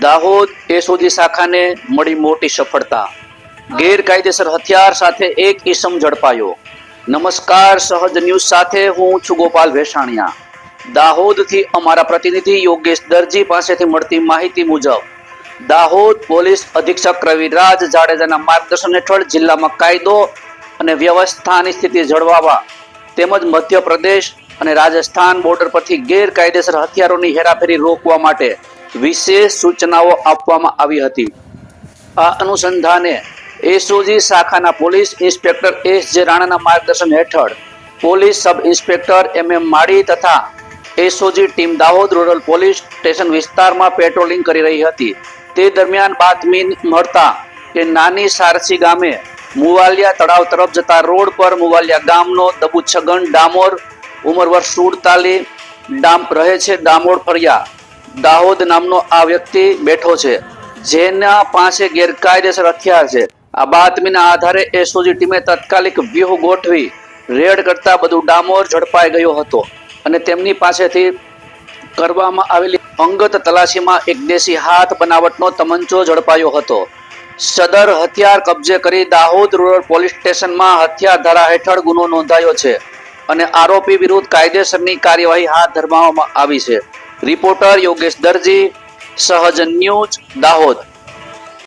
Dahod SOG શાખાને મળી મોટી સફળતા. ગેરકાયદેસર હથિયાર સાથે એક ઈસમ ઝડપાયો. નમસ્કાર, સહજ ન્યૂઝ સાથે હું છું ગોપાલ ભેસાણિયા. દાહોદથી અમારા પ્રતિનિધિ યોગેશ દરજી પાસેથી મળતી માહિતી મુજબ, દાહોદ પોલીસ અધિક્ષક રવિરાજ જાડેજાના માર્ગદર્શન હેઠળ જિલ્લામાં કાયદો અને વ્યવસ્થાની સ્થિતિ જળવાવા તેમજ મધ્યપ્રદેશ અને રાજસ્થાન બોર્ડર પરથી ગેરકાયદેસર હથિયારોની હેરાફેરી રોકવા માટે વિશેષ સૂચનાઓ આપવામાં આવી હતી. આ અનુસંધાને એસઓજી શાખાના પોલીસ ઇન્સ્પેક્ટર એસ જે રાણાના માર્ગદર્શન હેઠળ પોલીસ સબ ઇન્સ્પેક્ટર એમ એમ માળી તથા SOG team Dahod rural police station વિસ્તારમાં પેટ્રોલિંગ કરી રહી હતી. તે દરમિયાન બાતમી મળતા કે નાની સારસી ગામે મુવાલિયા તળાવ તરફ જતા રોડ પર મુવાલિયા ગામનો દબુ ડામોર ઉંમર વર્ષ સુડતાલી ડામ રહે છે ડામોર ફળિયા. દાહોદ નામનો આ વ્યક્તિ બેઠો છે, જેના પાસે ગેરકાયદેસર હથિયાર છે. આ બાતમીના આધારે એસઓજી ટીમે તાત્કાલિક વ્યૂહ ગોઠવી રેડ કરતા બધું ડામોર ઝડપાઈ ગયો હતો અને તેમની પાસેથી કરવામાં આવેલી અંગત તલાશીમાં એક દેશી હાથ બનાવટનો તમંચો ઝડપાયો હતો. સદર હથિયાર કબજે કરી દાહોદ રૂરલ પોલીસ સ્ટેશનમાં હથિયાર ધારા હેઠળ ગુનો નોંધાયો છે અને આરોપી વિરુદ્ધ કાયદેસરની કાર્યવાહી હાથ ધરવામાં આવી છે. રિપોર્ટર યોગેશ દરજી સહજ ન્યૂઝ દાહોદ.